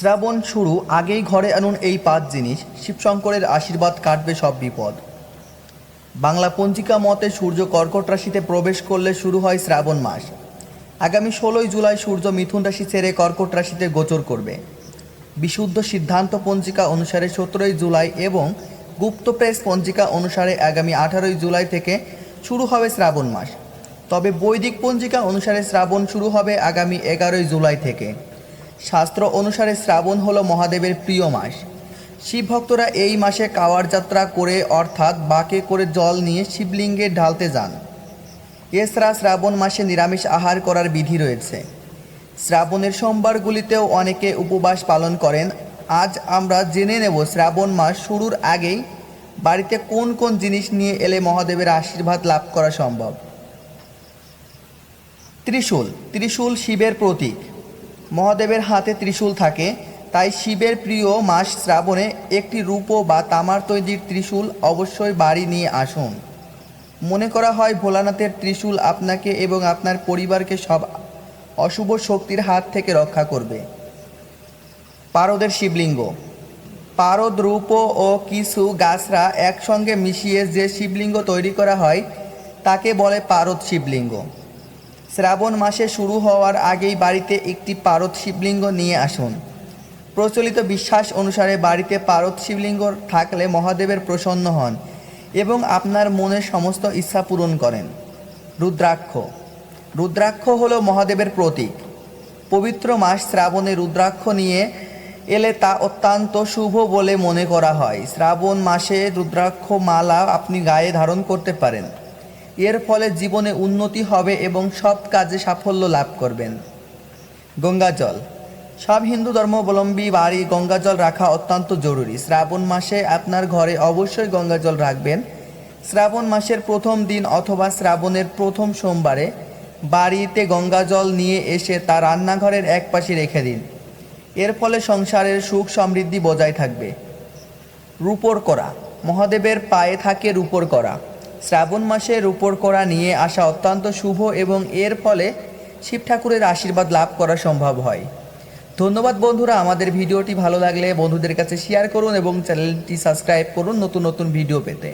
শ্রাবণ শুরু, আগেই ঘরে আনুন এই পাঁচ জিনিস। শিবশঙ্করের আশীর্বাদ কাটবে সব বিপদ। বাংলা পঞ্জিকা মতে সূর্য কর্কট রাশিতে প্রবেশ করলে শুরু হয় শ্রাবণ মাস। আগামী ষোলোই জুলাই সূর্য মিথুন রাশি ছেড়ে কর্কট রাশিতে গোচর করবে। বিশুদ্ধ সিদ্ধান্ত পঞ্জিকা অনুসারে সতেরোই জুলাই এবং গুপ্ত প্রেস পঞ্জিকা অনুসারে আগামী আঠারোই জুলাই থেকে শুরু হবে শ্রাবণ মাস। তবে বৈদিক পঞ্জিকা অনুসারে শ্রাবণ শুরু হবে আগামী এগারোই জুলাই থেকে। শাস্ত্র অনুসারে শ্রাবণ হলো মহাদেবের প্রিয় মাস। শিব ভক্তরা এই মাসে কাওয়ার যাত্রা করে, অর্থাৎ বাঁকে করে জল নিয়ে শিবলিঙ্গে ঢালতে যান। এছাড়া শ্রাবণ মাসে নিরামিষ আহার করার বিধি রয়েছে। শ্রাবণের সোমবারগুলিতেও অনেকে উপবাস পালন করেন। আজ আমরা জেনে নেব শ্রাবণ মাস শুরুর আগেই বাড়িতে কোন কোন জিনিস নিয়ে এলে মহাদেবের আশীর্বাদ লাভ করা সম্ভব। ত্রিশূল ত্রিশূল শিবের প্রতীক। মহাদেবের হাতে ত্রিশূল থাকে, তাই শিবের প্রিয় মাস শ্রাবণে একটি রূপো বা তামার তৈরির ত্রিশূল অবশ্যই বাড়ি নিয়ে আসুন। মনে করা হয় ভোলানাথের ত্রিশূল আপনাকে এবং আপনার পরিবারকে সব অশুভ শক্তির হাত থেকে রক্ষা করবে। পারদের শিবলিঙ্গ। পারদ, রূপ ও কিছু গাছরা একসঙ্গে মিশিয়ে যে শিবলিঙ্গ তৈরি করা হয়, তাকে বলে পারদ শিবলিঙ্গ। শ্রাবণ মাসে শুরু হওয়ার আগেই বাড়িতে একটি পারদ শিবলিঙ্গ নিয়ে আসুন। প্রচলিত বিশ্বাস অনুসারে বাড়িতে পারদ শিবলিঙ্গ থাকলে মহাদেবের প্রসন্ন হন এবং আপনার মনের সমস্ত ইচ্ছা পূরণ করেন। রুদ্রাক্ষ। রুদ্রাক্ষ হলো মহাদেবের প্রতীক। পবিত্র মাস শ্রাবণে রুদ্রাক্ষ নিয়ে এলে তা অত্যন্ত শুভ বলে মনে করা হয়। শ্রাবণ মাসে রুদ্রাক্ষ মালা আপনি গায়ে ধারণ করতে পারেন। এর ফলে জীবনে উন্নতি হবে এবং সব কাজে সাফল্য লাভ করবেন। গঙ্গা জল সব হিন্দু ধর্মাবলম্বী বাড়ি গঙ্গা জল রাখা অত্যন্ত জরুরি। শ্রাবণ মাসে আপনার ঘরে অবশ্যই গঙ্গা জল রাখবেন। শ্রাবণ মাসের প্রথম দিন অথবা শ্রাবণের প্রথম সোমবারে বাড়িতে গঙ্গা জল নিয়ে এসে তা রান্নাঘরের এক পাশে রেখে দিন। এর ফলে সংসারের সুখ সমৃদ্ধি বজায় থাকবে। রূপর করা। মহাদেবের পায়ে থাকে রূপর করা। শ্রাবণ মাসে রূপর করা নিয়ে আসা অত্যন্ত শুভ এবং এর ফলে শিব ঠাকুরের আশীর্বাদ লাভ করা সম্ভব হয়। ধন্যবাদ বন্ধুরা, আমাদের ভিডিওটি ভালো লাগলে বন্ধুদের কাছে শেয়ার করুন এবং চ্যানেলটি সাবস্ক্রাইব করুন নতুন নতুন ভিডিও পেতে।